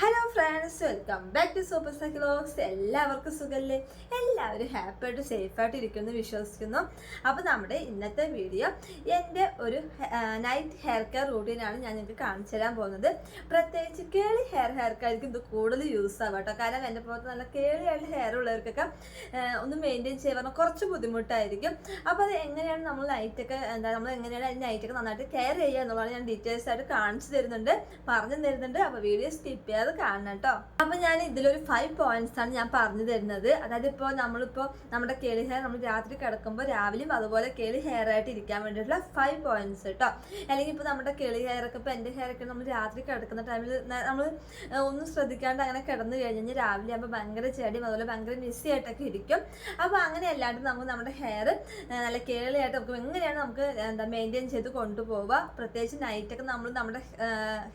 Hello friends welcome back to super Cycleox എല്ലാവർക്കും സുഖല്ലേ? എല്ലാവരും ഹാപ്പി ആയിട്ട് സേഫ് ആയിട്ട് ഇരിക്കുമെന്ന് വിശ്വസിക്കുന്നു. അപ്പോൾ നമ്മുടെ ഇന്നത്തെ വീഡിയോ എന്റെ ഒരു നൈറ്റ് ഹെയർ കെയർ റൂട്ടീനാണ് ഞാൻ നിങ്ങൾക്ക് കാണിച്ചു തരാൻ പോകുന്നത്. പ്രത്യേകിച്ച് കേളി ഹെയർ ഹെയർ കെയർക്ക് ഇത് കൂടുതൽ യൂസ് ആവാം കേട്ടോ. കാരണം എന്റെ പുറത്ത് നല്ല കേളിയായിട്ട് ഹെയർ ഉള്ളവർക്കൊക്കെ ഒന്ന് മെയിന്റെയിൻ ചെയ്യാൻ പറഞ്ഞാൽ കുറച്ച് ബുദ്ധിമുട്ടായിരിക്കും. അപ്പോൾ അത് എങ്ങനെയാണ് നമ്മൾ നൈറ്റൊക്കെ എന്താ നമ്മൾ എങ്ങനെയാണ് അതിന്റെ നൈറ്റൊക്കെ നന്നായിട്ട് കെയർ ചെയ്യുക എന്നുള്ളതാണ് ഞാൻ ഡീറ്റെയിൽസ് ആയിട്ട് കാണിച്ചു തരുന്നുണ്ട് പറഞ്ഞു തരുന്നുണ്ട്. അപ്പോൾ വീഡിയോ സ്കിപ്പ് ചെയ്യാതെ കാണണം കേട്ടോ. അപ്പൊ ഞാൻ ഇതിലൊരു ഫൈവ് പോയിന്റ്സ് ആണ് ഞാൻ പറഞ്ഞു തരുന്നത്. അതായത് ഇപ്പോൾ നമ്മളിപ്പോൾ നമ്മുടെ കേളി ഹെയർ നമ്മൾ രാത്രി കിടക്കുമ്പോൾ രാവിലെയും അതുപോലെ കേളി ഹെയർ ആയിട്ട് ഇരിക്കാൻ വേണ്ടിയിട്ടുള്ള ഫൈവ് പോയിന്റ്സ് കേട്ടോ. അല്ലെങ്കിൽ ഇപ്പോൾ നമ്മുടെ കേളി ഹെയർ ഒക്കെ ഇപ്പോൾ എന്റെ ഹെയർ ഒക്കെ നമ്മൾ രാത്രി കിടക്കുന്ന ടൈമിൽ നമ്മൾ ഒന്നും ശ്രദ്ധിക്കാണ്ട് അങ്ങനെ കിടന്നു കഴിഞ്ഞാൽ രാവിലെ ആകുമ്പോൾ ഭയങ്കര ചെടിയും അതുപോലെ ഭയങ്കര മിസ്സി ആയിട്ടൊക്കെ ഇരിക്കും. അപ്പോൾ അങ്ങനെ അല്ലാണ്ട് നമുക്ക് നമ്മുടെ ഹെയർ നല്ല കേളിയായിട്ട് നമുക്ക് എങ്ങനെയാണ് നമുക്ക് എന്താ മെയിന്റെയിൻ ചെയ്ത് കൊണ്ടുപോവുക? പ്രത്യേകിച്ച് നൈറ്റൊക്കെ നമ്മൾ നമ്മുടെ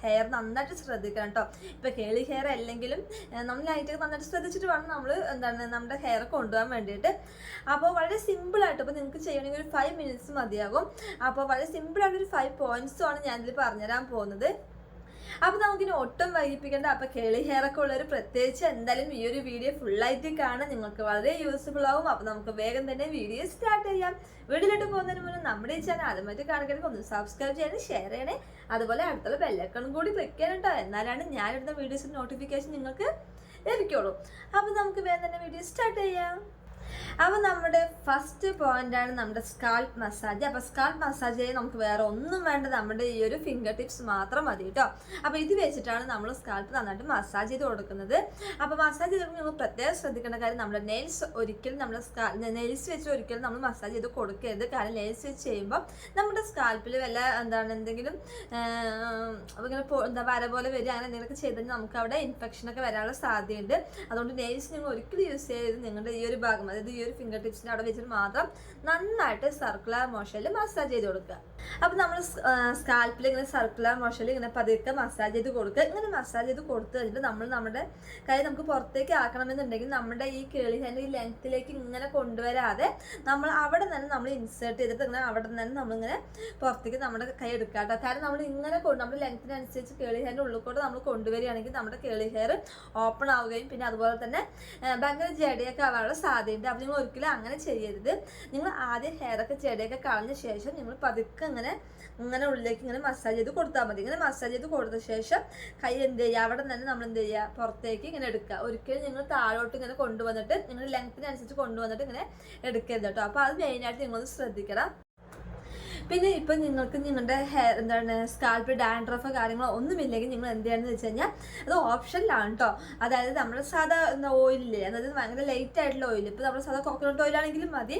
ഹെയർ നന്നായിട്ട് ശ്രദ്ധിക്കണം കേട്ടോ. ഇപ്പോൾ കേളി ഹെയർ അല്ലെങ്കിലും നമ്മൾ നൈറ്റൊക്കെ നന്നായിട്ട് ശ്രദ്ധിച്ചിട്ട് വേണം നമ്മൾ എന്താണ് നമ്മുടെ ഹെയർ കൊണ്ടുപോകാൻ വേണ്ടിയിട്ട്. അപ്പോൾ വളരെ സിമ്പിളായിട്ട് ഇപ്പോൾ നിങ്ങൾക്ക് ചെയ്യണമെങ്കിൽ ഒരു ഫൈവ് മിനിറ്റ്സ് മതിയാകും. അപ്പോൾ വളരെ സിമ്പിളായിട്ട് ഒരു ഫൈവ് പോയിന്റ്സുമാണ് ഞാനിതിൽ പറഞ്ഞുതരാൻ പോകുന്നത്. അപ്പോൾ നമുക്കിനി ഒട്ടും വൈകിപ്പിക്കേണ്ട. അപ്പോൾ കേളി ഹെയർ ഒക്കെ ഉള്ളവർ പ്രത്യേകിച്ച് എന്തായാലും ഈ ഒരു വീഡിയോ ഫുള്ളായിട്ട് കാണാൻ നിങ്ങൾക്ക് വളരെ യൂസ്ഫുൾ ആവും. അപ്പോൾ നമുക്ക് വേഗം തന്നെ വീഡിയോ സ്റ്റാർട്ട് ചെയ്യാം. വീട്ടിലോട്ട് പോകുന്നതിന് മുന്നേ നമ്മുടെ ഈ ചാനൽ ആദ്യമായിട്ട് കാണിക്കണമെങ്കിൽ ഒന്ന് സബ്സ്ക്രൈബ് ചെയ്യണേ ഷെയർ ചെയ്യണേ. അതുപോലെ അടുത്തുള്ള ബെല്ലൈക്കണും കൂടി ക്ലിക്ക് ചെയ്യണം കേട്ടോ എന്നാലാണ് ഞാനിടുന്ന വീഡിയോസിന്റെ നോട്ടിഫിക്കേഷൻ നിങ്ങൾക്ക് ലഭിക്കുള്ളൂ. അപ്പോൾ നമുക്ക് വേഗം തന്നെ വീഡിയോ സ്റ്റാർട്ട് ചെയ്യാം. അപ്പോൾ നമ്മുടെ ഫസ്റ്റ് പോയിന്റ് ആണ് നമ്മുടെ സ്കാൾപ്പ് മസാജ് അപ്പോൾ സ്കാൾപ്പ് മസാജ് നമുക്ക് വേറെ ഒന്നും വേണ്ട. നമ്മുടെ ഈ ഒരു ഫിംഗർ ടിപ്സ് മാത്രം മതി കേട്ടോ അപ്പോൾ ഇത് വെച്ചിട്ടാണ് നമ്മൾ സ്കാൽപ്പ് നന്നായിട്ട് മസാജ് ചെയ്ത് കൊടുക്കുന്നത്. അപ്പോൾ മസാജ് ചെയ്ത് നമ്മൾ പ്രത്യേകം ശ്രദ്ധിക്കേണ്ട കാര്യം നമ്മുടെ നെയിൽസ് ഒരിക്കലും നമ്മുടെ സ്കാൽ നെയിൽസ് വെച്ച് ഒരിക്കലും നമ്മൾ മസാജ് ചെയ്ത് കൊടുക്കരുത്. കാരണം നെയിൽസ് വെച്ച് ചെയ്യുമ്പോൾ നമ്മുടെ സ്കാൽപ്പിൽ വല്ല എന്താണ് എന്തെങ്കിലും ഇങ്ങനെ എന്താ വര പോലെ വരിക അങ്ങനെ എന്തെങ്കിലുമൊക്കെ ചെയ്താൽ നമുക്ക് അവിടെ ഇൻഫെക്ഷൻ ഒക്കെ വരാനുള്ള സാധ്യതയുണ്ട്. അതുകൊണ്ട് നെയിൽസ് നിങ്ങൾ ഒരിക്കലും യൂസ് ചെയ്ത് നിങ്ങളുടെ ഈ ഒരു ഭാഗം. അതായത് ഈ ഒരു ഫിംഗർ ടിപ്സിന്റെ അവിടെ വെച്ചിട്ട് മാത്രം നന്നായിട്ട് സർക്കുലർ മോഷനിൽ മസാജ് ചെയ്ത് കൊടുക്കുക. അപ്പോൾ നമ്മൾ സ്കാൽപ്പിൽ ഇങ്ങനെ സർക്കുലർ മോഷനിൽ ഇങ്ങനെ പതുക്കെ മസാജ് ചെയ്ത് കൊടുക്കുക. ഇങ്ങനെ മസാജ് ചെയ്ത് കൊടുത്തു കഴിഞ്ഞിട്ട് നമ്മൾ നമ്മുടെ കൈ നമുക്ക് പുറത്തേക്ക് ആക്കണമെന്നുണ്ടെങ്കിൽ നമ്മുടെ ഈ കേളി ഹൈന്റെ ഈ ലെങ്ത്തിലേക്ക് ഇങ്ങനെ കൊണ്ടുവരാതെ നമ്മൾ അവിടെ തന്നെ നമ്മൾ ഇൻസേർട്ട് ചെയ്തിട്ട് ഇങ്ങനെ അവിടെ തന്നെ നമ്മളിങ്ങനെ പുറത്തേക്ക് നമ്മുടെ കൈ എടുക്കാട്ടോ കാരണം നമ്മൾ ഇങ്ങനെ കൊണ്ട് നമ്മുടെ ലെങ്ത്തിനനുസരിച്ച് കേളി ഹെയറിന്റെ ഉള്ളിൽ നമ്മൾ കൊണ്ടുവരികയാണെങ്കിൽ നമ്മുടെ കേളി ഹെയർ ഓപ്പൺ ആവുകയും പിന്നെ അതുപോലെ തന്നെ ഭയങ്കര ജടിയൊക്കെ ആവാനുള്ള സാധ്യതയുണ്ട്. അപ്പോൾ നിങ്ങൾ ഒരിക്കലും അങ്ങനെ ചെയ്യരുത്. നിങ്ങൾ ആദ്യം ഹെയറൊക്കെ ചെടിയൊക്കെ കളഞ്ഞ ശേഷം നിങ്ങൾ പതുക്കെ അങ്ങനെ ഇങ്ങനെ ഉള്ളിലേക്ക് ഇങ്ങനെ മസാജ് ചെയ്ത് കൊടുത്താൽ മതി. ഇങ്ങനെ മസാജ് ചെയ്ത് കൊടുത്ത ശേഷം കൈ എന്ത് ചെയ്യുക? അവിടെ തന്നെ നമ്മൾ എന്ത് ചെയ്യുക? പുറത്തേക്ക് ഇങ്ങനെ എടുക്കുക. ഒരിക്കലും നിങ്ങൾ താഴോട്ട് ഇങ്ങനെ കൊണ്ടുവന്നിട്ട് നിങ്ങൾ ലെങ്ത്തിനനുസരിച്ച് കൊണ്ടുവന്നിട്ട് ഇങ്ങനെ എടുക്കരുത് കേട്ടോ. അപ്പോൾ അത് മെയിനായിട്ട് നിങ്ങളൊന്ന് ശ്രദ്ധിക്കണം. പിന്നെ ഇപ്പം നിങ്ങൾക്ക് നിങ്ങളുടെ ഹെയർ എന്താണ് സ്കാൽപ്പ് ഡാൻഡ്രഫ് കാര്യങ്ങളോ ഒന്നുമില്ലെങ്കിൽ നിങ്ങൾ എന്ത് ചെയ്യണമെന്ന് വെച്ച് കഴിഞ്ഞാൽ അത് ഓപ്ഷനിലാണ് കേട്ടോ അതായത് നമ്മുടെ സാധാ എന്താ ഓയിലില്ലേ അതായത് ഭയങ്കര ലൈറ്റ് ആയിട്ടുള്ള ഓയിൽ ഇപ്പോൾ നമ്മുടെ സാധാ കോക്കനട്ട് ഓയിലാണെങ്കിലും മതി.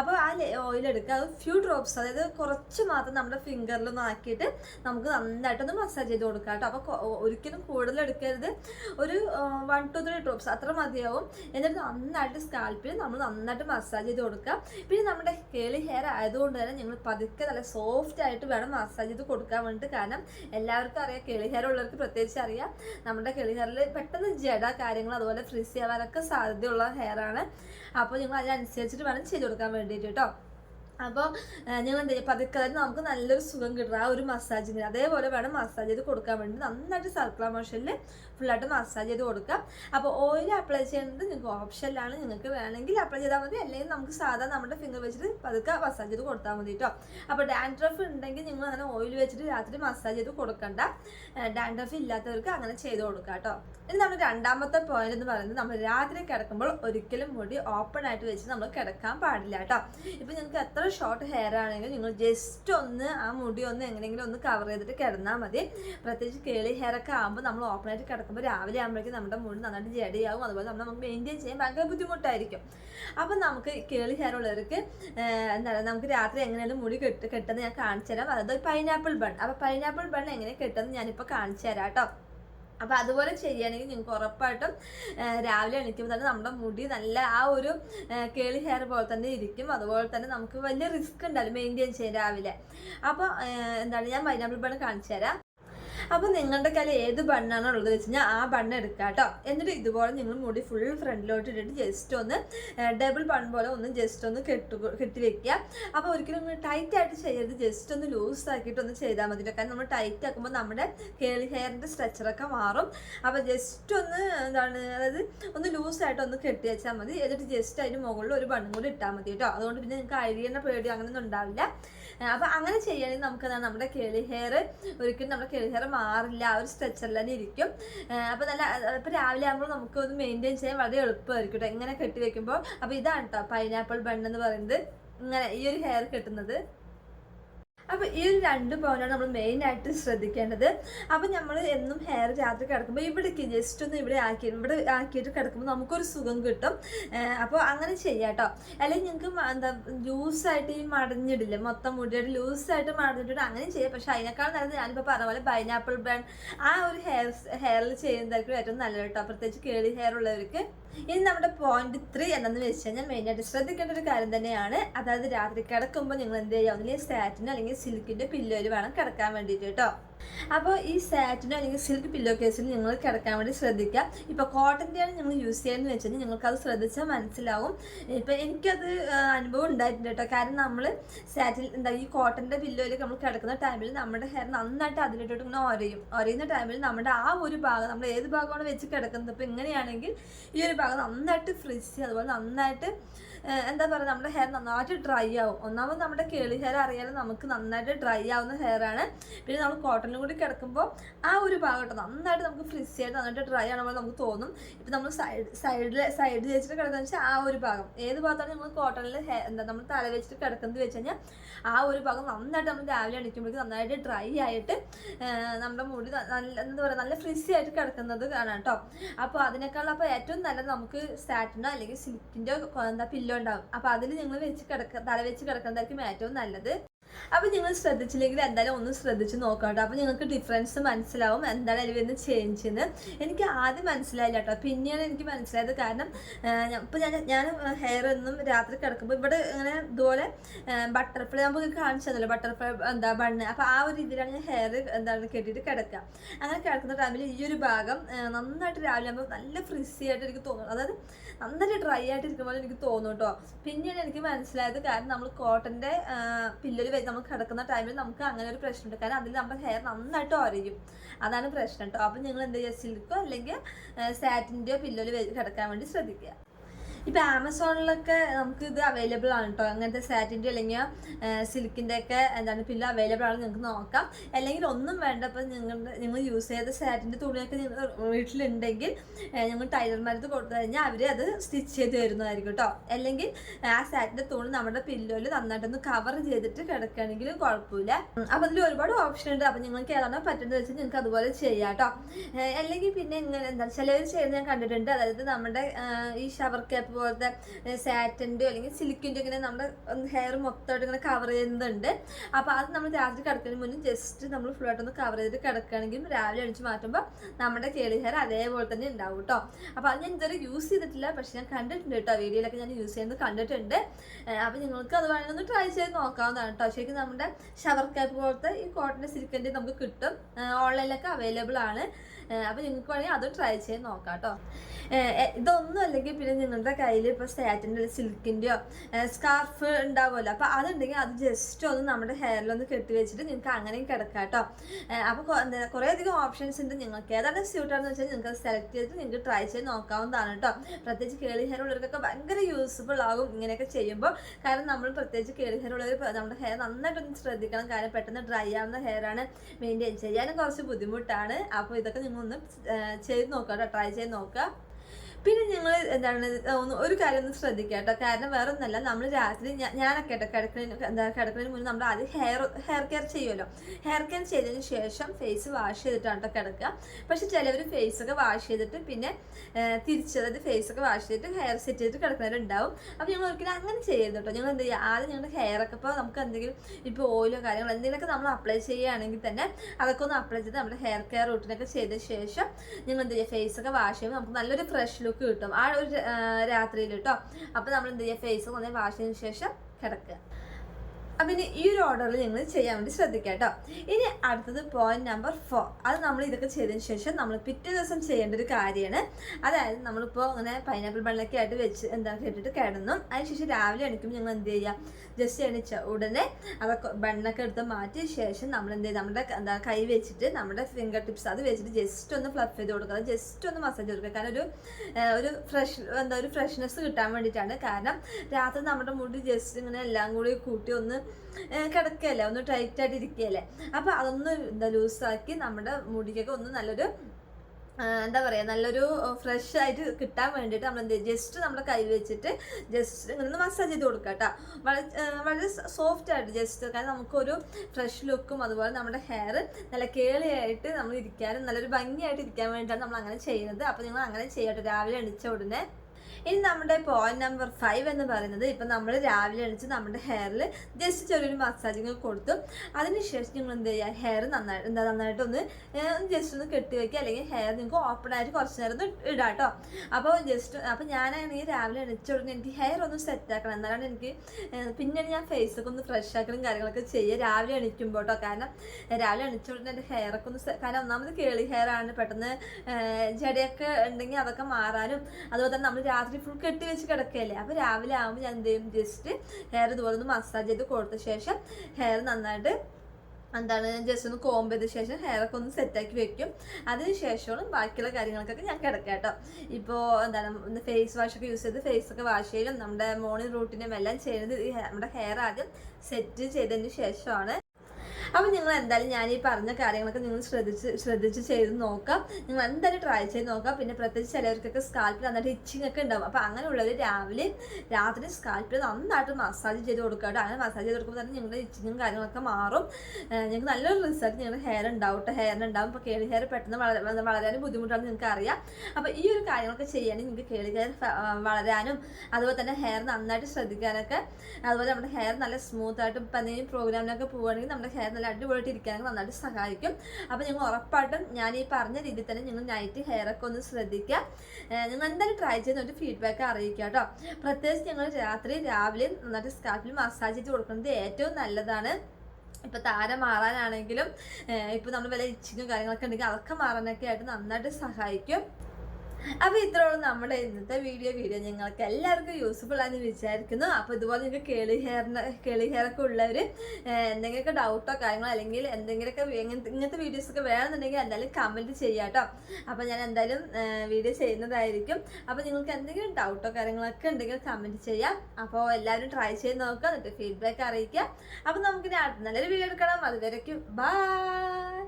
അപ്പോൾ ആ ഓയിൽ എടുക്കുക. അത് ഫ്യൂ ഡ്രോപ്സ് അതായത് കുറച്ച് മാത്രം നമ്മുടെ ഫിംഗറിലൊന്ന് ആക്കിയിട്ട് നമുക്ക് നന്നായിട്ടൊന്ന് മസാജ് ചെയ്ത് കൊടുക്കാം കേട്ടോ അപ്പോൾ ഒരിക്കലും കൂടുതൽ എടുക്കരുത്. ഒരു വൺ ടു ത്രീ ഡ്രോപ്സ് അത്ര മതിയാവും. എന്നിട്ട് നന്നായിട്ട് സ്കാൽപ്പിൽ നമ്മൾ നന്നായിട്ട് മസാജ് ചെയ്ത് കൊടുക്കുക. പിന്നെ നമ്മുടെ കേളി ഹെയർ ആയതുകൊണ്ട് തന്നെ നിങ്ങൾ പതുക്കെ നല്ല സോഫ്റ്റ് ആയിട്ട് വേണം മസാജ് ചെയ്ത് കൊടുക്കാൻ വേണ്ടിയിട്ട് കാരണം എല്ലാവർക്കും അറിയാം കേളി ഉള്ളവർക്ക് പ്രത്യേകിച്ച് അറിയാം. നമ്മുടെ കേളി പെട്ടെന്ന് ജഡ കാര്യങ്ങൾ അതുപോലെ ഫ്രിസ് ആവാനൊക്കെ സാധ്യതയുള്ള ഹെയർ ആണ്. അപ്പോൾ നിങ്ങൾ അതിനനുസരിച്ചിട്ട് വേണം ചെയ്ത് കൊടുക്കാൻ വേണ്ടിയിട്ട് കേട്ടോ അപ്പോൾ ഞങ്ങൾ എന്ത് പതുക്കെ അതായത് നമുക്ക് നല്ലൊരു സുഖം കിട്ടും. ആ ഒരു മസാജിന് അതേപോലെ വേണം മസാജ് ചെയ്ത് കൊടുക്കാൻ വേണ്ടി. നന്നായിട്ട് സർക്കുലർ മോഷനിൽ ഫുള്ളായിട്ട് മസാജ് ചെയ്ത് കൊടുക്കാം അപ്പോൾ ഓയിൽ അപ്ലൈ ചെയ്യുന്നത് നിങ്ങൾക്ക് ഓപ്ഷനിലാണ് നിങ്ങൾക്ക് വേണമെങ്കിൽ അപ്ലൈ ചെയ്താൽ മതി. അല്ലെങ്കിൽ നമുക്ക് സാധാ നമ്മുടെ ഫിംഗർ വെച്ചിട്ട് പതുക്കെ മസാജ് ചെയ്ത് കൊടുത്താൽ മതി കേട്ടോ അപ്പോൾ ഡാൻഡ്രഫ് ഉണ്ടെങ്കിൽ നിങ്ങൾ അങ്ങനെ ഓയിൽ വെച്ചിട്ട് രാത്രി മസാജ് ചെയ്ത് കൊടുക്കണ്ട. ഡാൻഡ്രഫ് ഇല്ലാത്തവർക്ക് അങ്ങനെ ചെയ്ത് കൊടുക്കുക കേട്ടോ ഇനി നമ്മൾ രണ്ടാമത്തെ പോയിന്റ് എന്ന് പറയുന്നത്. നമ്മൾ രാത്രി കിടക്കുമ്പോൾ ഒരിക്കലും മുടി ഓപ്പൺ ആയിട്ട് വെച്ച് നമ്മൾ കിടക്കാൻ പാടില്ല കേട്ടോ ഇപ്പം നിങ്ങൾക്ക് എത്ര ഷോർട്ട് ഹെയർ ആണെങ്കിൽ നിങ്ങൾ ജസ്റ്റ് ഒന്ന് ആ മുടി ഒന്ന് എങ്ങനെയെങ്കിലും ഒന്ന് കവർ ചെയ്തിട്ട് കിടന്നാൽ മതി. പ്രത്യേകിച്ച് കേളി ഹെയർ ഒക്കെ ആകുമ്പോൾ നമ്മൾ ഓപ്പൺ ആയിട്ട് കിടക്കുമ്പോൾ രാവിലെ ആകുമ്പോഴേക്കും നമ്മുടെ മുടി നന്നായിട്ട് ജടയാവും അതുപോലെ നമ്മൾ നമുക്ക് മെയിന്റെയിൻ ചെയ്യാൻ ഭയങ്കര ബുദ്ധിമുട്ടായിരിക്കും. അപ്പം നമുക്ക് കേളി ഹെയർ ഉള്ളവർക്ക് എന്താ പറയുക നമുക്ക് രാത്രി എങ്ങനെയാണ് മുടി കെട്ട് കെട്ടുന്നത് ഞാൻ കാണിച്ചു തരാം അതായത് പൈനാപ്പിൾ ബൺ അപ്പോൾ പൈനാപ്പിൾ ബൺ എങ്ങനെ കെട്ടുന്നത് ഞാനിപ്പോൾ കാണിച്ചു തരാം കേട്ടോ. അപ്പോൾ അതുപോലെ ചെയ്യുകയാണെങ്കിൽ നിങ്ങൾക്ക് ഉറപ്പായിട്ടും രാവിലെ എണീക്കുമ്പോൾ തന്നെ നമ്മുടെ മുടി നല്ല ആ ഒരു കേളി ഹെയർ പോലെ തന്നെ ഇരിക്കും. അതുപോലെ തന്നെ നമുക്ക് വലിയ റിസ്ക് ഉണ്ടാവില്ല മെയിന്റെയിൻ ചെയ്യാൻ രാവിലെ. അപ്പോൾ എന്താണ് ഞാൻ പൈനാപ്പിൾ ബൺ കാണിച്ചു തരാം അപ്പോൾ നിങ്ങളുടെ കയ്യിൽ ഏത് ബണ്ണാണോ ഉള്ളത് വെച്ച് കഴിഞ്ഞാൽ ആ ബണ്ണ് എടുക്കുക കേട്ടോ എന്നിട്ട് ഇതുപോലെ നിങ്ങൾ മുടി ഫുൾ ഫ്രണ്ടിലോട്ട് ഇട്ടിട്ട് ജസ്റ്റ് ഒന്ന് ഡബിൾ ബൺ പോലെ ഒന്ന് ജസ്റ്റ് ഒന്ന് കെട്ടു കെട്ടി വെക്കുക അപ്പോൾ ഒരിക്കലും ടൈറ്റ് ആയിട്ട് ചെയ്യരുത്. ജസ്റ്റ് ഒന്ന് ലൂസ് ആക്കിയിട്ട് ഒന്ന് ചെയ്താൽ മതി കാരണം നമ്മൾ ടൈറ്റ് ആക്കുമ്പോൾ നമ്മുടെ കേളി ഹെയറിന്റെ സ്ട്രക്ചറൊക്കെ മാറും. അപ്പോൾ ജസ്റ്റ് ഒന്ന് എന്താണ് അതായത് ഒന്ന് ലൂസ് ആയിട്ട് ഒന്ന് കെട്ടി വെച്ചാൽ മതി. എന്നിട്ട് ജസ്റ്റ് അതിന് മുകളിൽ ഒരു ബണ്ണും കൂടി ഇട്ടാൽ മതി കേട്ടോ അതുകൊണ്ട് പിന്നെ നിങ്ങൾക്ക് അഴിയുന്ന പേടി അങ്ങനെയൊന്നും ഉണ്ടാവില്ല. അപ്പോൾ അങ്ങനെ ചെയ്യുകയാണെങ്കിൽ നമുക്ക് നമ്മുടെ കേളി ഹെയർ ഒരിക്കലും നമ്മുടെ കേളി ഹെയർ മാറില്ല ആ ഒരു സ്ട്രെച്ചറിൽ തന്നെ ഇരിക്കും. അപ്പോൾ നല്ല അപ്പോൾ രാവിലെ ആകുമ്പോൾ നമുക്ക് ഒന്ന് മെയിന്റെയിൻ ചെയ്യാൻ വളരെ എളുപ്പമായിരിക്കും കേട്ടോ ഇങ്ങനെ കെട്ടി വെക്കുമ്പോൾ അപ്പോൾ ഇതാണ് കേട്ടോ പൈനാപ്പിൾ ബണ്ണെന്ന് പറയുന്നത്. ഇങ്ങനെ ഈ ഒരു ഹെയർ കെട്ടുന്നത്. അപ്പോൾ ഈ രണ്ട് പോയിന്റാണ് നമ്മൾ മെയിൻ ആയിട്ട് ശ്രദ്ധിക്കേണ്ടത്. അപ്പോൾ നമ്മൾ എന്നും ഹെയർ രാത്രി കിടക്കുമ്പോൾ ഇവിടേക്ക് ജസ്റ്റ് ഒന്ന് ഇവിടെ ആക്കി ഇവിടെ ആക്കിയിട്ട് കിടക്കുമ്പോൾ നമുക്കൊരു സുഖം കിട്ടും. അപ്പോൾ അങ്ങനെ ചെയ്യാട്ടോ. അല്ലെങ്കിൽ നിങ്ങൾക്ക് എന്താ ലൂസായിട്ട് ഈ മടഞ്ഞിടില്ല? മൊത്തം മുടിയായിട്ട് ലൂസായിട്ട് മടഞ്ഞിട്ട് അങ്ങനെ ചെയ്യാം. പക്ഷേ അതിനേക്കാൾ നല്ലത് ഞാനിപ്പോൾ പറഞ്ഞ പോലെ പൈനാപ്പിൾ ബ്രാൻഡ് ആ ഒരു ഹെയർ ഹെയറിൽ ചെയ്യുന്നതായിരിക്കും ഏറ്റവും നല്ലത് കേട്ടോ. പ്രത്യേകിച്ച് കേളി ഹെയർ ഉള്ളവർക്ക്. ഇനി നമ്മുടെ പോയിന്റ് ത്രീ എന്നു വെച്ച് കഴിഞ്ഞാൽ മെയിനായിട്ട് ശ്രദ്ധിക്കേണ്ട ഒരു കാര്യം തന്നെയാണ്. അതായത് രാത്രി കിടക്കുമ്പോൾ നിങ്ങൾ എന്ത് ചെയ്യുക ഒന്നിലെ സാറ്റിനോ അല്ലെങ്കിൽ സിൽക്കിന്റെ പില്ലോയിൽ വേണം കിടക്കാൻ വേണ്ടിയിട്ട് കേട്ടോ. അപ്പോൾ ഈ സാറ്റിനോ അല്ലെങ്കിൽ സിൽക്ക് പില്ലോ കേസിൽ നിങ്ങൾ കിടക്കാൻ വേണ്ടി ശ്രദ്ധിക്കുക. ഇപ്പോൾ കോട്ടന്റെയാണ് നിങ്ങൾ യൂസ് ചെയ്യുന്നത് വെച്ചാൽ നിങ്ങൾക്കത് ശ്രദ്ധിച്ചാൽ മനസ്സിലാവും. ഇപ്പോൾ എനിക്കത് അനുഭവം ഉണ്ടായിട്ടുണ്ട് കേട്ടോ. കാരണം നമ്മൾ സാറ്റിൽ എന്താ ഈ കോട്ടന്റെ പില്ലോയിൽ നമ്മൾ കിടക്കുന്ന ടൈമിൽ നമ്മുടെ ഹെയർ നന്നായിട്ട് അതിലിട്ടിട്ട് ഇങ്ങനെ ഒരയും ഒരയുന്ന ടൈമിൽ നമ്മുടെ ആ ഒരു ഭാഗം നമ്മൾ ഏത് ഭാഗമാണ് വെച്ച് കിടക്കുന്നത്? ഇപ്പോൾ ഇങ്ങനെയാണെങ്കിൽ ഈ ഒരു ഭാഗം നന്നായിട്ട് ഫ്രിസ് അതുപോലെ നന്നായിട്ട് എന്താ പറയുക നമ്മുടെ ഹെയർ നന്നായിട്ട് ഡ്രൈ ആവും. ഒന്നാമത് നമ്മുടെ കേളി ഹെയർ അറിയാലും നമുക്ക് നന്നായിട്ട് ഡ്രൈ ആവുന്ന ഹെയർ ആണ്. പിന്നെ നമ്മൾ കോട്ടണിൽ കൂടി കിടക്കുമ്പോൾ ആ ഒരു ഭാഗം നന്നായിട്ട് നമുക്ക് ഫ്രിസ് ആയിട്ട് നന്നായിട്ട് ഡ്രൈ ആണുമ്പോൾ നമുക്ക് തോന്നും. ഇപ്പം നമ്മൾ സൈഡ് സൈഡിൽ സൈഡ് വെച്ചിട്ട് കിടക്കുന്ന വെച്ചാൽ ആ ഒരു ഭാഗം. ഏത് ഭാഗത്താണ് നമ്മൾ കോട്ടണിൽ എന്താ നമ്മൾ തല വെച്ചിട്ട് കിടക്കുന്നത് വെച്ച് കഴിഞ്ഞാൽ ആ ഒരു ഭാഗം നന്നായിട്ട് നമ്മൾ രാവിലെ എണീക്കുമ്പോഴേക്കും നന്നായിട്ട് ഡ്രൈ ആയിട്ട് നമ്മുടെ മുടി നല്ല എന്താ പറയുക നല്ല ഫ്രിസി ആയിട്ട് കിടക്കുന്നത് കാണാം കേട്ടോ അപ്പോൾ അതിനേക്കാൾ അപ്പോൾ ഏറ്റവും നല്ലത് നമുക്ക് സാറ്റിനോ അല്ലെങ്കിൽ സിൽക്കിന്റെ എന്താ പില്ലോ ഉണ്ടാവും അപ്പോൾ അതിൽ നിങ്ങൾ വെച്ച് കിടക്ക തല വെച്ച് കിടക്കുന്നതായിരിക്കും ഏറ്റവും നല്ലത്. അപ്പോൾ നിങ്ങൾ ശ്രദ്ധിച്ചില്ലെങ്കിൽ എന്തായാലും ഒന്ന് ശ്രദ്ധിച്ച് നോക്കാം കേട്ടോ അപ്പോൾ നിങ്ങൾക്ക് ഡിഫറൻസ് മനസ്സിലാവും എന്താണ് അതിൽ വരുന്ന ചേഞ്ച് എന്ന് എനിക്ക് ആദ്യം മനസ്സിലായില്ല കേട്ടോ. പിന്നെയാണ് എനിക്ക് മനസ്സിലായത് കാരണം ഇപ്പോൾ ഞാൻ ഞാൻ ഹെയർ ഒന്നും രാത്രി കിടക്കുമ്പോൾ ഇവിടെ ഇങ്ങനെ ഇതുപോലെ ബട്ടർഫ്ലൈ നമുക്ക് കാണിച്ചു തന്നല്ലോ. ബട്ടർഫ്ലൈ എന്താ ബണ്ണ് അപ്പോൾ ആ ഒരു രീതിയിലാണ് ഞാൻ ഹെയർ എന്താണ് കെട്ടിയിട്ട് കിടക്കുക അങ്ങനെ കിടക്കുന്ന ടൈമിൽ ഈ ഒരു ഭാഗം നന്നായിട്ട് രാവിലെ ആകുമ്പോൾ നല്ല ഫ്രിസി ആയിട്ട് എനിക്ക് തോന്നുന്നു അതായത് നന്നായിട്ട് ഡ്രൈ ആയിട്ട് ഇരിക്കുമ്പോൾ എനിക്ക് തോന്നും കേട്ടോ. പിന്നെയാണ് എനിക്ക് മനസ്സിലായത് കാരണം നമ്മൾ കോട്ടന്റെ പില്ലൊരു നമ്മൾ കിടക്കുന്ന ടൈമിൽ നമുക്ക് അങ്ങനെ ഒരു പ്രശ്നമുണ്ട്. കാരണം അതിൽ നമ്മുടെ ഹെയർ നന്നായിട്ട് ഒരയും അതാണ് പ്രശ്നം കേട്ടോ അപ്പം നിങ്ങൾ എന്ത് ചെയ്യുക സിൽക്കോ അല്ലെങ്കിൽ സാറ്റിന്റെയോ പില്ലോയിൽ കിടക്കാൻ വേണ്ടി ശ്രദ്ധിക്കുക. ഇപ്പം ആമസോണിലൊക്കെ നമുക്ക് ഇത് അവൈലബിൾ ആണ് കേട്ടോ അങ്ങനത്തെ സാറ്റിന്റെ അല്ലെങ്കിൽ സിൽക്കിന്റെ ഒക്കെ എന്താണ് പില്ലോ അവൈലബിൾ ആണ് നിങ്ങൾക്ക് നോക്കാം. അല്ലെങ്കിൽ ഒന്നും വേണ്ട ഇപ്പം നിങ്ങളുടെ നിങ്ങൾ യൂസ് ചെയ്ത സാറ്റിന്റെ തുണിയൊക്കെ നിങ്ങൾ വീട്ടിലുണ്ടെങ്കിൽ നിങ്ങൾ ടൈലർമാരത് കൊടുത്തു കഴിഞ്ഞാൽ അവർ അത് സ്റ്റിച്ച് ചെയ്ത് തരുന്നതായിരിക്കും കേട്ടോ അല്ലെങ്കിൽ ആ സാറ്റിന്റെ തുണി നമ്മുടെ പില്ലോയിൽ നന്നായിട്ടൊന്ന് കവർ ചെയ്തിട്ട് കിടക്കുകയാണെങ്കിലും കുഴപ്പമില്ല. അപ്പം അതിൽ ഒരുപാട് ഓപ്ഷൻ ഉണ്ട്. അപ്പം നിങ്ങൾക്ക് ഏതാണോ പറ്റുന്നത് വെച്ചാൽ നിങ്ങൾക്ക് അതുപോലെ ചെയ്യാം കേട്ടോ അല്ലെങ്കിൽ പിന്നെ ഇങ്ങനെ എന്താ ചിലവർ ചെയ്യുന്നത് ഞാൻ കണ്ടിട്ടുണ്ട്. അതായത് നമ്മുടെ ഈ ഷവർ ക്യാപ്പ് പോലത്തെ സാറ്റന്റെ അല്ലെങ്കിൽ സിലിക്കിന്റെ ഇങ്ങനെ നമ്മുടെ ഹെയർ മൊത്തമായിട്ട് ഇങ്ങനെ കവർ ചെയ്യുന്നുണ്ട്. അപ്പോൾ അത് നമ്മൾ രാത്രി കിടക്കുന്നതിന് മുന്നേ ജസ്റ്റ് നമ്മൾ ഫുൾ ആയിട്ടൊന്ന് കവർ ചെയ്ത് കിടക്കുകയാണെങ്കിൽ രാവിലെ അടിച്ച് മാറ്റുമ്പോൾ നമ്മുടെ കേളി ഹെയർ അതേപോലെ തന്നെ ഉണ്ടാവും കേട്ടോ. അപ്പോൾ അത് ഞാൻ ഇതുവരെ യൂസ് ചെയ്തിട്ടില്ല പക്ഷെ ഞാൻ കണ്ടിട്ടുണ്ട് കേട്ടോ. വീഡിയോയിലൊക്കെ ഞാൻ യൂസ് ചെയ്യുന്നത് കണ്ടിട്ടുണ്ട്. അപ്പോൾ നിങ്ങൾക്ക് അത് വേണമെങ്കിൽ ഒന്ന് ട്രൈ ചെയ്ത് നോക്കാവുന്നതാണ് കേട്ടോ. ശരിക്കും നമ്മുടെ ഷവർ ക്യാപ്പ് പോലത്തെ ഈ കോട്ടന്റെ സിൽക്കിന്റെ നമുക്ക് കിട്ടും. ഓൺലൈനിലൊക്കെ അവൈലബിൾ ആണ്. അപ്പോൾ നിങ്ങൾക്ക് വേണമെങ്കിൽ അതും ട്രൈ ചെയ്ത് നോക്കാം കേട്ടോ ഇതൊന്നും അല്ലെങ്കിൽ പിന്നെ നിങ്ങളുടെ കയ്യിൽ ഇപ്പോൾ സാറ്റിന്റെ സിൽക്കിന്റെയോ സ്കാർഫ് ഉണ്ടാവുമല്ലോ. അപ്പോൾ അതുണ്ടെങ്കിൽ അത് ജസ്റ്റ് ഒന്ന് നമ്മുടെ ഹെയറിൽ ഒന്ന് കെട്ടി വെച്ചിട്ട് നിങ്ങൾക്ക് അങ്ങനെയും കിടക്കാം കേട്ടോ അപ്പോൾ കുറേ അധികം ഓപ്ഷൻസ് ഉണ്ട് നിങ്ങൾക്ക്. ഏതാണ് സ്യൂട്ടാണെന്ന് വെച്ചാൽ നിങ്ങൾക്ക് സെലക്ട് ചെയ്ത് നിങ്ങൾക്ക് ട്രൈ ചെയ്ത് നോക്കാവുന്നതാണ് കേട്ടോ പ്രത്യേകിച്ച് കേളി ഹെയർ ഉള്ളവർക്കൊക്കെ ഭയങ്കര യൂസ്ഫുൾ ആകും ഇങ്ങനെയൊക്കെ ചെയ്യുമ്പോൾ. കാരണം നമ്മൾ പ്രത്യേകിച്ച് കേളി ഹെയർ ഉള്ളവർ നമ്മുടെ ഹെയർ നന്നായിട്ട് ഒന്ന് ശ്രദ്ധിക്കണം. കാരണം പെട്ടെന്ന് ഡ്രൈ ആവുന്ന ഹെയർ ആണ്. മെയിന്റെയിൻ ചെയ്യാനും കുറച്ച് ബുദ്ധിമുട്ടാണ്. അപ്പോൾ ഇതൊക്കെ നിങ്ങളൊന്ന് ഏഹ് ചെയ്ത് നോക്കുക കേട്ടോ ട്രൈ ചെയ്ത് നോക്കുക പിന്നെ നിങ്ങൾ എന്താണ് ഒന്ന് ഒരു കാര്യം ഒന്ന് ശ്രദ്ധിക്കുക കേട്ടോ കാരണം വേറെ ഒന്നല്ല നമ്മൾ രാത്രി ഞാനൊക്കെ കിടക്കുന്നതിന് എന്താ കിടക്കുന്നതിന് മുന്നേ നമ്മൾ ആദ്യം ഹെയർ ഹെയർ കെയർ ചെയ്യുമല്ലോ ഹെയർ കെയർ ചെയ്തതിന് ശേഷം ഫേസ് വാഷ് ചെയ്തിട്ടാണ് കേട്ടോ കിടക്കുക. പക്ഷെ ചിലവർ ഒക്കെ വാഷ് ചെയ്തിട്ട് പിന്നെ തിരിച്ച് അതായത് ഒക്കെ വാഷ് ചെയ്തിട്ട് ഹെയർ സെറ്റ് ചെയ്തിട്ട് കിടക്കുന്നവരുണ്ടാവും അപ്പോൾ ഞങ്ങൾ ഒരിക്കലും അങ്ങനെ ചെയ്യരുത് കേട്ടോ ഞങ്ങൾ എന്ത് ചെയ്യുക ആദ്യം ഞങ്ങളുടെ ഹെയർ ഒക്കെ ഇപ്പോൾ നമുക്ക് എന്തെങ്കിലും ഇപ്പോൾ ഓയിലോ കാര്യങ്ങളോ എന്തെങ്കിലുമൊക്കെ നമ്മൾ അപ്ലൈ ചെയ്യുകയാണെങ്കിൽ തന്നെ അതൊക്കെ ഒന്ന് അപ്ലൈ ചെയ്ത് നമ്മുടെ ഹെയർ കെയർ റൂട്ടിനൊക്കെ ചെയ്ത ശേഷം ഞങ്ങൾ എന്ത് ചെയ്യുക ഒക്കെ വാഷ് ചെയ്യുമ്പോൾ നമുക്ക് നല്ലൊരു ഫ്രഷ് കിട്ടും. ആ ഒരു രാത്രിയിൽ കേട്ടോ അപ്പോൾ നമ്മൾ എന്ത് ചെയ്യുക ഫേസ് ഒന്ന് വാഷ് ചെയ്തതിന് ശേഷം കിടക്കുക. അപ്പം ഇനി ഈ ഒരു ഓർഡറിൽ നിങ്ങൾ ചെയ്യാൻ വേണ്ടി ശ്രദ്ധിക്കുക കേട്ടോ ഇനി അടുത്തത് പോയിന്റ് നമ്പർ ഫോർ അത് നമ്മൾ ഇതൊക്കെ ചെയ്തതിന് ശേഷം നമ്മൾ പിറ്റേ ദിവസം ചെയ്യേണ്ട ഒരു കാര്യമാണ്. അതായത് നമ്മളിപ്പോൾ അങ്ങനെ പൈനാപ്പിൾ ബണ്ണൊക്കെ ആയിട്ട് വെച്ച് എന്താ കേട്ടിട്ട് കിടന്നു. അതിനുശേഷം രാവിലെ എണീക്കുമ്പോൾ ഞങ്ങൾ എന്ത് ചെയ്യുക ജസ്റ്റ് എണീച്ച ഉടനെ അതൊക്കെ ബണ്ണൊക്കെ എടുത്ത് മാറ്റിയ ശേഷം നമ്മൾ എന്ത് ചെയ്യും നമ്മുടെ എന്താ കൈ വെച്ചിട്ട് നമ്മുടെ ഫിംഗർ ടിപ്സ് അത് വെച്ചിട്ട് ജസ്റ്റ് ഒന്ന് ഫ്ലഫ് ചെയ്ത് കൊടുക്കുക. ജസ്റ്റ് ഒന്ന് മസാജ് കൊടുക്കുക. കാരണം ഒരു ഒരു ഫ്രഷ് എന്താ ഒരു ഫ്രഷ്നെസ് കിട്ടാൻ വേണ്ടിയിട്ടാണ്. കാരണം രാത്രി നമ്മുടെ മുടി ജസ്റ്റ് ഇങ്ങനെ എല്ലാം കൂടി കൂട്ടി ഒന്ന് കിടക്കുകയല്ലേ ഒന്ന് ടൈറ്റായിട്ട് ഇരിക്കുകയല്ലേ അപ്പോൾ അതൊന്ന് എന്താ ലൂസാക്കി നമ്മുടെ മുടിക്കൊക്കെ ഒന്ന് നല്ലൊരു എന്താ പറയുക നല്ലൊരു ഫ്രഷ് ആയിട്ട് കിട്ടാൻ വേണ്ടിയിട്ട് നമ്മൾ ജസ്റ്റ് നമ്മുടെ കൈ വെച്ചിട്ട് ജസ്റ്റ് ഇങ്ങനെ മസാജ് ചെയ്ത് കൊടുക്കുക കേട്ടോ വളരെ വളരെ സോഫ്റ്റ് ആയിട്ട് ജസ്റ്റ് കാരണം നമുക്കൊരു ഫ്രഷ് ലുക്കും അതുപോലെ നമ്മുടെ ഹെയർ നല്ല കേളിയായിട്ട് നമ്മൾ ഇരിക്കാനും നല്ലൊരു ഭംഗിയായിട്ട് ഇരിക്കാൻ വേണ്ടിയിട്ടാണ് നമ്മൾ അങ്ങനെ ചെയ്യുന്നത്. അപ്പോൾ നിങ്ങൾ അങ്ങനെ ചെയ്യട്ടെ. രാവിലെ എണീച്ച ഉടനെ ഇനി നമ്മുടെ പോയിന്റ് നമ്പർ ഫൈവ് എന്ന് പറയുന്നത് ഇപ്പം നമ്മൾ രാവിലെ എണിച്ച് നമ്മുടെ ഹെയറിൽ ജസ്റ്റ് ചെറിയൊരു മസാജിങ് കൊടുത്തു. അതിനുശേഷം നിങ്ങൾ എന്ത് ചെയ്യുക? ഹെയർ നന്നായിട്ട് എന്താ നന്നായിട്ടൊന്ന് ജസ്റ്റ് ഒന്ന് കെട്ടി വയ്ക്കുക അല്ലെങ്കിൽ ഹെയർ നിങ്ങൾക്ക് ഓപ്പൺ ആയിട്ട് കുറച്ച് നേരം ഒന്ന് ഇടാം കേട്ടോ അപ്പോൾ ജസ്റ്റ് അപ്പോൾ ഞാനാണെങ്കിൽ രാവിലെ എണീച്ച എനിക്ക് ഹെയർ ഒന്ന് സെറ്റ് ആക്കണം. എന്നാലാണ് എനിക്ക് പിന്നെ പിന്നീട് ഞാൻ ഫേസൊക്കെ ഒന്ന് ഫ്രഷ് ആക്കലും കാര്യങ്ങളൊക്കെ ചെയ്യുക രാവിലെ എണിക്കുമ്പോൾ കേട്ടോ കാരണം രാവിലെ എണീച്ച ഉടനെ എന്റെ ഹെയറൊക്കെ ഒന്ന് കാരണം ഒന്നാമത് കേളി ഹെയർ ആണ്. പെട്ടെന്ന് ജടയൊക്കെ ഉണ്ടെങ്കിൽ അതൊക്കെ മാറാനും അതുപോലെ തന്നെ നമ്മൾ രാത്രി ഫുൾ കെട്ടി വെച്ച് കിടക്കുകയല്ലേ അപ്പോൾ രാവിലെ ആകുമ്പോൾ ഞാൻ എന്ത് ചെയ്യും ജസ്റ്റ് ഹെയർ ഇതുപോലെ ഒന്ന് മസാജ് ചെയ്ത് കൊടുത്ത ശേഷം ഹെയർ നന്നായിട്ട് എന്താണ് ജസ്റ്റ് ഒന്ന് കോമ്പ് ചെയ്ത ശേഷം ഹെയർ ഒക്കെ ഒന്ന് സെറ്റാക്കി വെക്കും. അതിന് ശേഷമാണ് ബാക്കിയുള്ള കാര്യങ്ങൾക്കൊക്കെ ഞാൻ കിടക്കാം കേട്ടോ. ഇപ്പോൾ എന്താണ് ഫേസ് വാഷ് ഒക്കെ യൂസ് ചെയ്ത് ഫേസ് ഒക്കെ വാഷ് ചെയ്യലും നമ്മുടെ മോർണിംഗ് റൂട്ടിനും എല്ലാം ചെയ്യുന്നത് നമ്മുടെ ഹെയർ ആദ്യം സെറ്റ് ചെയ്തതിന് ശേഷമാണ് അപ്പം നിങ്ങൾ എന്തായാലും ഞാൻ ഈ പറഞ്ഞ കാര്യങ്ങളൊക്കെ നിങ്ങൾ ശ്രദ്ധിച്ച് ശ്രദ്ധിച്ച് ചെയ്ത് നോക്കാം. നിങ്ങൾ എന്തായാലും ട്രൈ ചെയ്ത് നോക്കാം. പിന്നെ പ്രത്യേകിച്ച് ചിലവർക്കൊക്കെ സ്കാൽപ്പിൽ നന്നായിട്ട് ഇച്ചിങ് ഒക്കെ ഉണ്ടാവും. അപ്പോൾ അങ്ങനെയുള്ളവർ രാവിലെ രാത്രി സ്കാൽപ്പിൽ നന്നായിട്ട് മസാജ് ചെയ്ത് കൊടുക്കുക അങ്ങനെ മസാജ് ചെയ്ത് കൊടുക്കുമ്പോൾ തന്നെ നിങ്ങളുടെ ഇച്ചിങ്ങും കാര്യങ്ങളൊക്കെ മാറും. നിങ്ങൾക്ക് നല്ലൊരു റിസൾട്ട് നിങ്ങളുടെ ഹെയർ ഉണ്ടാവും ഹെയർ ഉണ്ടാവും. ഇപ്പോൾ കേളി ഹെയർ പെട്ടെന്ന് വളരെ വള- വളരാനും ബുദ്ധിമുട്ടാണെന്ന് നിങ്ങൾക്ക് അറിയാം. അപ്പോൾ ഈ ഒരു കാര്യങ്ങളൊക്കെ ചെയ്യാനും നിങ്ങൾക്ക് കേളി ഹെയർ വളരാനും അതുപോലെ തന്നെ ഹെയർ നന്നായിട്ട് ശ്രദ്ധിക്കാനൊക്കെ അതുപോലെ നമ്മുടെ ഹെയർ നല്ല സ്മൂത്ത് ആയിട്ട് ഇപ്പം എന്തെങ്കിലും പ്രോഗ്രാമിനൊക്കെ പോവുകയാണെങ്കിൽ നമ്മുടെ ഹെയർ നല്ല അടിപൊളിയായിട്ട് ഇരിക്കാനൊക്കെ നന്നായിട്ട് സഹായിക്കും. അപ്പോൾ നിങ്ങൾ ഉറപ്പായിട്ടും ഞാൻ ഈ പറഞ്ഞ രീതിയിൽ തന്നെ നിങ്ങൾ നൈറ്റ് ഹെയർ ഒക്കെ ഒന്ന് ശ്രദ്ധിക്കുക. നിങ്ങൾ എന്തായാലും ട്രൈ ചെയ്ത് ഒരു ഫീഡ്ബാക്ക് അറിയിക്കുക കേട്ടോ. പ്രത്യേകിച്ച് ഞങ്ങൾ രാത്രി രാവിലെ നന്നായിട്ട് സ്കാൽപ്പിൽ മസാജ് ചെയ്ത് കൊടുക്കുന്നത് ഏറ്റവും നല്ലതാണ്. ഇപ്പൊ താരം മാറാനാണെങ്കിലും ഇപ്പൊ നമ്മൾ വല്ല ഇച്ചിങ്ങും കാര്യങ്ങളൊക്കെ ഉണ്ടെങ്കിൽ അതൊക്കെ മാറാനൊക്കെ ആയിട്ട് നന്നായിട്ട് സഹായിക്കും. അപ്പൊ ഇത്രയുള്ള നമ്മുടെ ഇന്നത്തെ വീഡിയോ വീഡിയോ ഞങ്ങൾക്ക് എല്ലാവർക്കും യൂസ്ഫുൾ ആണെന്ന് വിചാരിക്കുന്നു. അപ്പൊ ഇതുപോലെ നിങ്ങൾക്ക് കേളി ഹെയറിന് കേളി ഹെയറൊക്കെ ഉള്ളവർ എന്തെങ്കിലുമൊക്കെ ഡൗട്ടോ കാര്യങ്ങളോ അല്ലെങ്കിൽ എന്തെങ്കിലുമൊക്കെ ഇങ്ങനത്തെ ഇങ്ങനത്തെ വീഡിയോസ് ഒക്കെ വേണമെന്നുണ്ടെങ്കിൽ എന്തായാലും കമന്റ് ചെയ്യാട്ടോ. അപ്പൊ ഞാൻ എന്തായാലും വീഡിയോ ചെയ്യുന്നതായിരിക്കും. അപ്പൊ നിങ്ങൾക്ക് എന്തെങ്കിലും ഡൗട്ടോ കാര്യങ്ങളൊക്കെ ഉണ്ടെങ്കിൽ കമന്റ് ചെയ്യാം. അപ്പോൾ എല്ലാവരും ട്രൈ ചെയ്ത് നോക്കുക എന്നിട്ട് ഫീഡ്ബാക്ക് അറിയിക്കുക. അപ്പൊ നമുക്ക് നല്ലൊരു വീഡിയോ എടുക്കണം. അതുവരയ്ക്കും ബൈ